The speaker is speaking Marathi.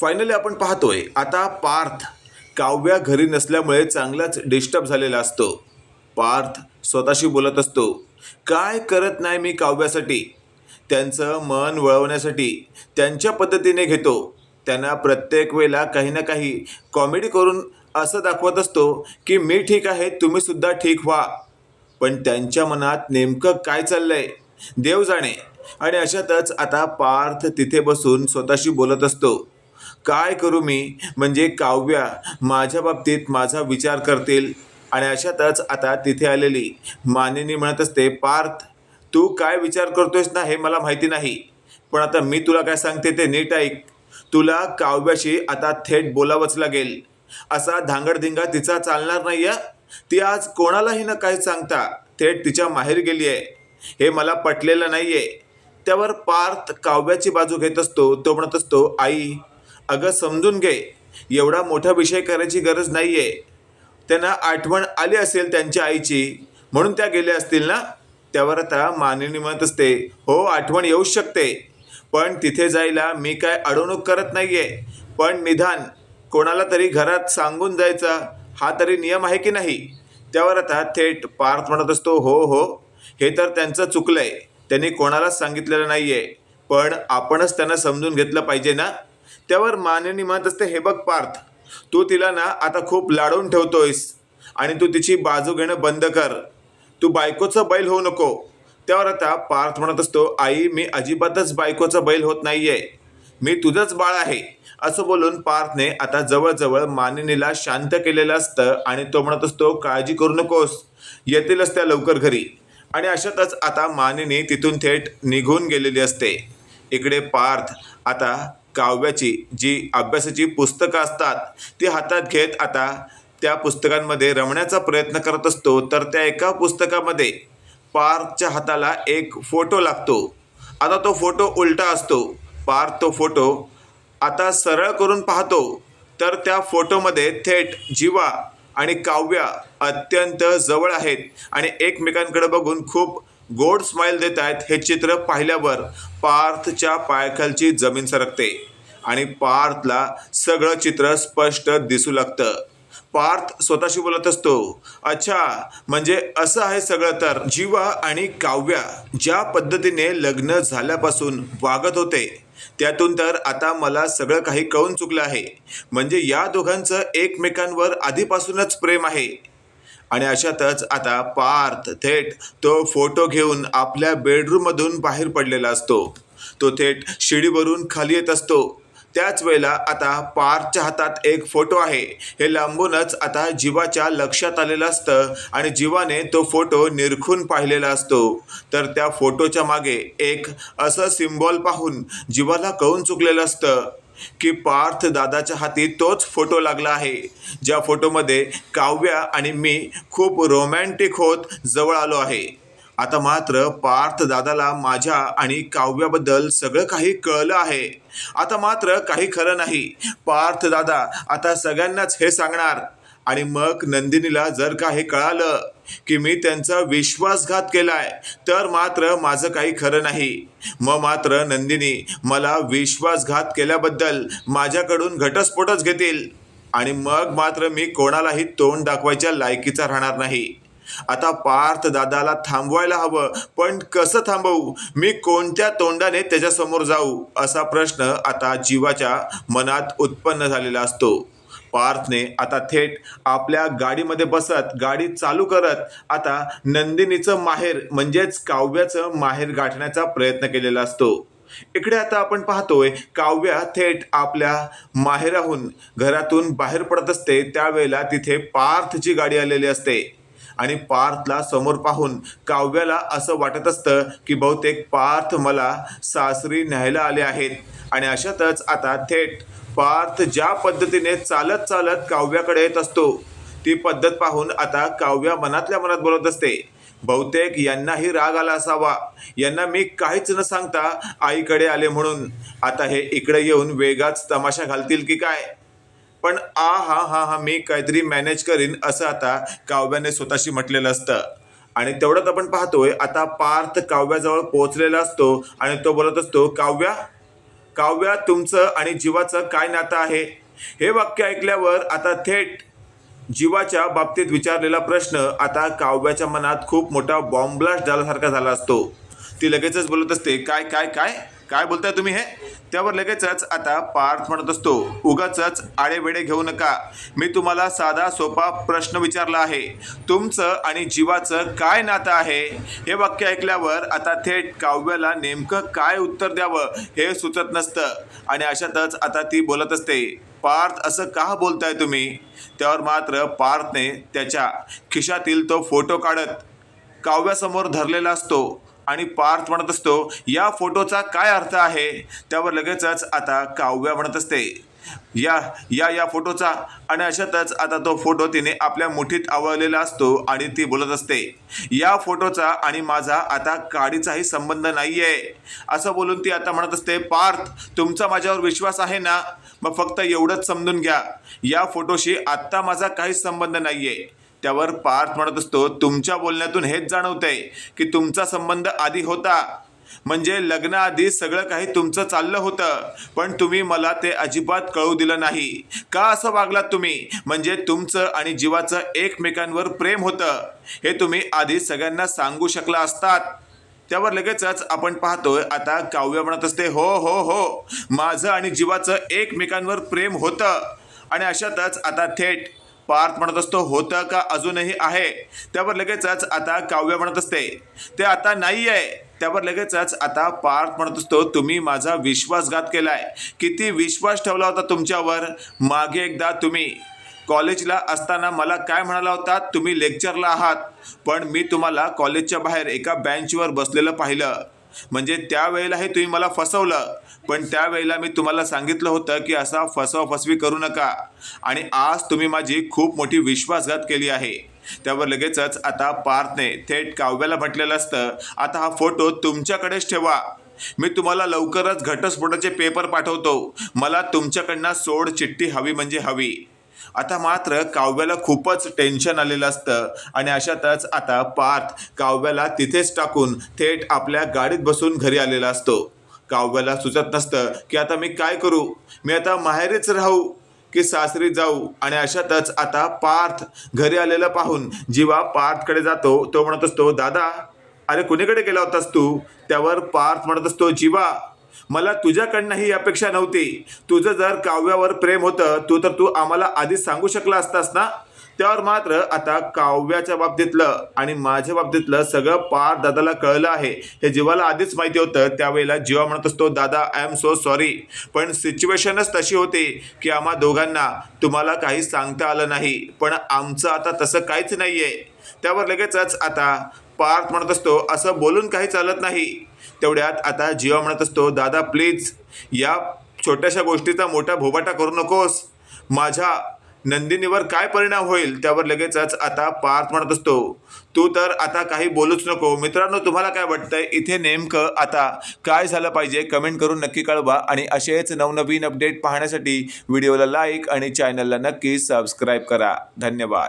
फायनली आपण पाहतोय आता पार्थ काव्या घरी नसल्यामुळे चांगलाच डिस्टर्ब झालेला असतो. पार्थ स्वतःशी बोलत असतो काय करत नाही मी काव्यासाठी? त्यांचं मन वळवण्यासाठी त्यांच्या पद्धतीने घेतो. त्यांना प्रत्येक वेळेला काही ना काही कॉमेडी करून असं दाखवत असतो की मी ठीक आहे तुम्ही सुद्धा ठीक व्हा. पण त्यांच्या मनात नेमकं काय चाललंय? देव जाणे. आणि अशातच आता पार्थ तिथे बसून स्वतःशी बोलत असतो. काय करू मी? म्हणजे काव्या माझ्या बाबतीत माझा विचार करतील. आणि अशातच आता तिथे आलेली मानिनी म्हणत असते पार्थ तू काय विचार करतोयस ना हे मला माहिती नाही. पण आता मी तुला काय सांगते ते नीट ऐक. तुला काव्याशी आता थेट बोलावंच लागेल. असा धांगडधिंगा तिचा चालणार नाही आहे ती आज कोणालाही न काय सांगता थेट तिच्या माहेर गेली आहे हे मला पटलेलं नाही आहे त्यावर पार्थ काव्याची बाजू घेत असतो तो म्हणत असतो आई अगं समजून घे एवढा मोठा विषय करायची गरज नाही आहे त्यांना आठवण आली असेल त्यांच्या आईची म्हणून त्या गेल्या असतील ना? त्यावर आता मानिनी म्हणत असते हो आठवण येऊ शकते. पण तिथे जायला मी काय अडवणूक करत नाही आहे पण निधान कोणाला तरी घरात सांगून जायचा हा तरी नियम आहे की नाही? त्यावर आता थेट पार्थ म्हणत असतो हो हो हे तर त्यांचं चुकलं आहे त्यांनी कोणालाच सांगितलेलं नाही आहे पण आपणच त्यांना समजून घेतलं पाहिजे ना? त्यावर मानिनी म्हणत असते हे बघ पार्थ. तू तिला ना आता खूप लाडून ठेवतोयस आणि तू तिची बाजू घेणं बंद कर. तू बायकोचं बैल होऊ नको. त्यावर आता पार्थ म्हणत असतो आई मी अजिबातच बायकोचं बैल होत नाही आहे मी तुझंच बाळ आहे. असं बोलून पार्थने आता जवळजवळ मानिनीला शांत केलेलं असतं आणि तो म्हणत असतो काळजी करू नकोस. येतीलच त्या लवकर घरी. आणि अशातच आता मानिनी तिथून थेट निघून गेलेली असते. इकडे पार्थ आता काव्याची जी अभ्यासाची पुस्तकं असतात ती हातात घेत आता त्या पुस्तकांमध्ये रमण्याचा प्रयत्न करत असतो तर त्या एका पुस्तकामध्ये पार्थच्या हाताला एक फोटो लागतो. आता तो फोटो उलटा असतो. पार्थ तो फोटो आता सरळ करून पाहतो. तर त्या फोटोमध्ये थेट जीवा आणि काव्या अत्यंत जवळ आहेत आणि एकमेकांकडे बघून खूप गोड स्माईल देत आहेत हे चित्र पाहिल्यावर पार्थच्या पायाखालची जमीन सरकते. आणि पार्थला सगळं चित्र स्पष्ट दिसू लागतं. पार्थ स्वतःशी बोलत असतो अच्छा म्हणजे असं आहे सगळं तर जीवा आणि काव्या ज्या पद्धतीने लग्न झाल्यापासून वागत होते त्यातून तर आता मला सगळं काही कळून चुकलं आहे. म्हणजे या दोघांचं एकमेकांवर आधीपासूनच प्रेम आहे. आणि अशातच आता पार्थ थेट तो फोटो घेऊन आपल्या बेडरूममधून बाहेर पडलेला असतो. तो थेट शिडीवरून खाली येत असतो. त्याच वेळेला आता पार्थच्या हातात एक फोटो आहे. हे लांबूनच आता जीवाच्या लक्षात आलेलं असतं आणि जीवाने तो फोटो निरखून पाहिलेला असतो. तर त्या फोटोच्या मागे एक असं सिम्बॉल पाहून जीवाला कळून चुकलेलं असतं की पार्थ दादाच्या हाती तोच फोटो लागला आहे. ज्या फोटोमध्ये काव्या आणि मी खूप रोमॅन्टिक होत जवळ आलो आहे. आता मात्र पार्थ दादाला माझ्या आणि काव्याबद्दल सगळं काही कळलं आहे. आता मात्र काही खरं नाही. पार्थ दादा आता सगळ्यांनाच हे सांगणार. आणि मग नंदिनीला जर का हे कळालं की मी त्यांचा विश्वासघात केलाय तर मात्र माझं काही खरं नाही. मग मात्र नंदिनी मला विश्वासघात केल्याबद्दल माझ्याकडून घटस्फोटच घेतील. आणि मग मात्र मी कोणालाही तोंड दाखवायच्या लायकीचा राहणार नाही. आता पार्थ दादाला थांबवायला हवं पण कसं थांबवू? मी कोणत्या तोंडाने त्याच्यासमोर जाऊ? असा प्रश्न आता जीवाच्या मनात उत्पन्न झालेला असतो. पार्थने आता थेट आपल्या गाडीमध्ये बसत गाडी चालू करत आता नंदिनीचं माहेर म्हणजेच काव्याचं माहेर गाठण्याचा प्रयत्न केलेला असतो. इकडे आता आपण पाहतोय काव्या थेट आपल्या माहेराहून घरातून बाहेर पडत असते त्यावेळेला तिथे पार्थची गाडी आलेली असते. आणि पार्थला समोर पाहून काव्याला असं वाटत असतं की बहुतेक पार्थ मला सासरी न्यायला आले आहेत. आणि अशातच आता थेट पार्थ ज्या पद्धतीने चालत चालत काव्याकडे येत असतो ती पद्धत पाहून आता काव्या मनातल्या मनात बोलत असते बहुतेक यांनाही राग आला असावा. यांना मी काहीच न सांगता आईकडे आले म्हणून. आता हे इकडे येऊन वेगाच तमाशा घालतील की काय? पण आ हा हा हा मी काहीतरी मॅनेज करीन असं आता काव्याने स्वतःशी म्हटलेलं असतं. आणि तेवढंच आपण पाहतोय आता पार्थ काव्याजवळ पोहोचलेला असतो आणि तो बोलत असतो काव्या काव्या तुमचं आणि जीवाचं काय नातं आहे? हे वाक्य ऐकल्यावर आता थेट जीवाच्या बाबतीत विचारलेला प्रश्न आता काव्याच्या मनात खूप मोठा बॉम्ब ब्लास्ट झाल्यासारखा झाला असतो. ती लगेचच बोलत असते काय काय काय? काय बोलताय तुम्ही हे? त्यावर लगेचच आता पार्थ म्हणत असतो उगाच आडेवेडे घेऊ नका. मी तुम्हाला साधा सोपा प्रश्न विचारला आहे. तुमचं आणि जीवाचं काय नातं आहे? हे वाक्य ऐकल्यावर आता थेट काव्याला नेमकं काय उत्तर द्यावं हे सुचत नसतं. आणि अशातच आता ती बोलत असते पार्थ असं का बोलताय तुम्ही? त्यावर मात्र पार्थने त्याच्या खिशातील तो फोटो काढत काव्यासमोर धरलेला असतो. आणि पार्थ म्हणत असतो या फोटोचा काय अर्थ आहे? त्यावर लगेचच आता काव्या म्हणत असते. या या या फोटोचा. आणि अशातच आता तो फोटो तिने आपल्या मुठीत आवळलेला असतो आणि ती बोलत असते या फोटोचा आणि माझा आता काडीचाही संबंध नाही आहे असं बोलून ती आता म्हणत असते पार्थ तुमचा माझ्यावर विश्वास आहे ना? मग फक्त एवढंच समजून घ्या. या फोटोशी आत्ता माझा काहीच संबंध नाही आहे त्यावर पार्थ म्हणत असतो तुमच्या बोलण्यातून हेच जाणवतंय की तुमचा संबंध आधी होता. म्हणजे लग्नाआधी सगळं काही तुमचं चाललं होतं पण तुम्ही मला ते अजिबात कळू दिलं नाही. का असं वागलात तुम्ही? म्हणजे तुमचं आणि जीवाचं एकमेकांवर प्रेम होतं. हे तुम्ही आधी सगळ्यांना सांगू शकला असतात. त्यावर लगेचच आपण पाहतोय आता काव्य म्हणत असते हो हो हो माझं आणि जीवाचं एकमेकांवर प्रेम होतं. आणि अशातच आता थेट पार्थ म्हणत असतो होतं का अजूनही आहे? त्यावर लगेचच आता काव्य म्हणत असते. ते आता नाही आहे. त्यावर लगेचच आता पार्थ म्हणत असतो तुम्ही माझा विश्वासघात केलाय. किती विश्वास ठेवला होता तुमच्यावर? मागे एकदा तुम्ही. कॉलेजला असताना मला काय म्हणाला होता? तुम्ही लेक्चरला आहात. पण मी तुम्हाला कॉलेजच्या बाहेर एका बेंचवर बसलेलं पाहिलं. म्हणजे त्यावेळेलाही तुम्ही मला फसवलं. पण त्यावेळेला मी तुम्हाला सांगितलं होतं की असा फसवाफसवी करू नका. आणि आज तुम्ही माझी खूप मोठी विश्वासघात केली आहे. त्यावर लगेचच आता पार्थने थेट काव्याला म्हटलेलं असतं आता हा फोटो तुमच्याकडेच ठेवा. मी तुम्हाला लवकरच घटस्फोटाचे पेपर पाठवतो. मला तुमच्याकडनं सोड चिठ्ठी हवी म्हणजे हवी. आता मात्र काव्याला खूपच टेन्शन आलेलं असतं. आणि अशातच आता पार्थ काव्याला तिथेच टाकून थेट आपल्या गाडीत बसून घरी आलेला असतो. काव्याला सुचत नसतं की आता मी काय करू? मी आता माहेरीच राहू की सासरी जाऊ? आणि अशातच आता पार्थ घरी आलेलं पाहून जीवा पार्थकडे जातो. तो म्हणत असतो दादा अरे कुणीकडे गेला होतास तू? त्यावर पार्थ म्हणत असतो जीवा मला तुझ्याकडनं ही अपेक्षा नव्हती. तुझं जर काव्यावर प्रेम होतं तू तर तू आम्हाला आधीच सांगू शकला असतास ना? त्यावर मात्र आता काव्याच्या बाबतीतलं आणि माझ्या बाबतीतलं सगळं पार दादाला कळलं आहे. हे जीवाला आधीच माहिती होतं. त्यावेळेला जीवा म्हणत असतो दादा आय एम सो सॉरी पण सिच्युएशनच तशी होती की आम्हा दोघांना तुम्हाला काही सांगता आलं नाही. पण आमचं आता तसं काहीच नाही आहे त्यावर लगेचच आता पार्थ म्हणत असतो असं बोलून काही चालत नाही. तेवढ्यात आता जीवा म्हणत असतो दादा प्लीज या छोट्याशा गोष्टीचा मोठा भोबाटा करू नकोस. माझ्या नंदिनीवर काय परिणाम होईल? त्यावर लगेचच आता पार्थ म्हणत असतो तू तर आता काही बोलूच नको. मित्रांनो तुम्हाला काय वाटतंय? इथे नेमकं आता काय झालं पाहिजे? कमेंट करून नक्की कळवा आणि असेच नवनवीन अपडेट पाहण्यासाठी व्हिडिओला लाईक आणि चॅनलला नक्की सबस्क्राईब करा. धन्यवाद.